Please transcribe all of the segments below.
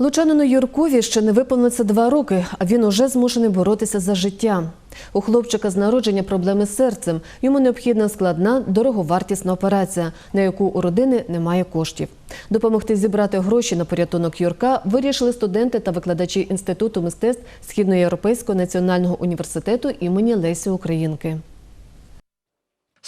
Лучанину Юркові ще не виповниться два роки, а він уже змушений боротися за життя. У хлопчика з народження проблеми з серцем. Йому необхідна складна, дороговартісна операція, на яку у родини немає коштів. Допомогти зібрати гроші на порятунок Юрка вирішили студенти та викладачі Інституту мистецтв Східноєвропейського національного університету імені Лесі Українки.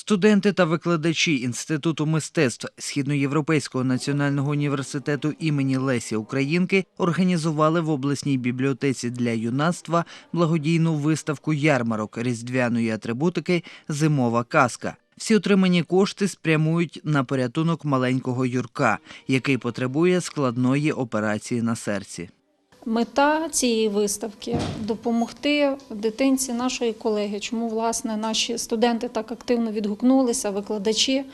Студенти та викладачі Інституту мистецтв Східноєвропейського національного університету імені Лесі Українки організували в обласній бібліотеці для юнацтва благодійну виставку ярмарок різдвяної атрибутики Зимова казка. Всі отримані кошти спрямують на порятунок маленького Юрка, який потребує складної операції на серці. Мета цієї виставки допомогти дитинці нашої колеги. Чому власне наші студенти так активно відгукнулися, викладачі.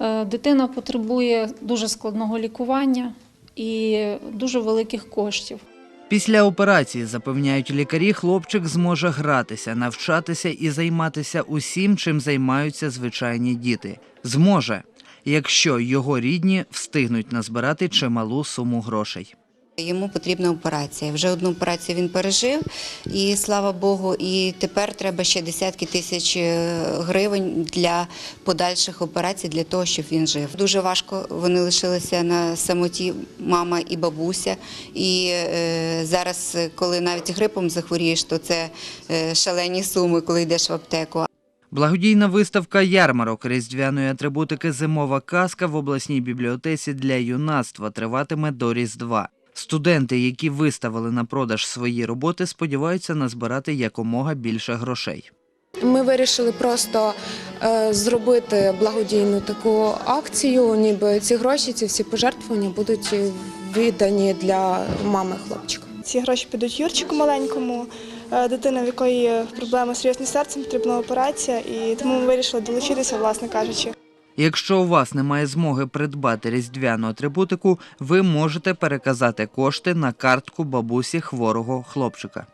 Е, Дитина потребує дуже складного лікування і дуже великих коштів. Після операції, запевняють лікарі, хлопчик зможе гратися, навчатися і займатися усім, чим займаються звичайні діти. Зможе, якщо його рідні встигнуть назбирати чималу суму грошей. Йому потрібна операція. Вже одну операцію він пережив, і слава Богу, і тепер треба ще десятки тисяч е, гривень для подальших операцій, для того, щоб він жив. Дуже важко вони лишилися на самоті, мама і бабуся. І е, зараз, коли навіть грипом захворієш, то це е, шалені суми, коли йдеш в аптеку. Благодійна виставка ярмарок різдвяної атрибутики Зимова казка в обласній бібліотеці для юнацтва триватиме до Різдва. Студенти, які виставили на продаж свої роботи, сподіваються назбирати якомога більше грошей. Ми вирішили просто е, зробити благодійну таку акцію, ніби ці гроші, ці всі пожертвування будуть віддані для мами хлопчика. Ці гроші підуть Юрчику маленькому, е, дитина, в якої проблеми серйозні з серцем, потрібна операція, і тому ми вирішили долучитися, власне кажучи. Якщо у вас немає змоги придбати різдвяну атрибутику, ви можете переказати кошти на картку бабусі хворого хлопчика.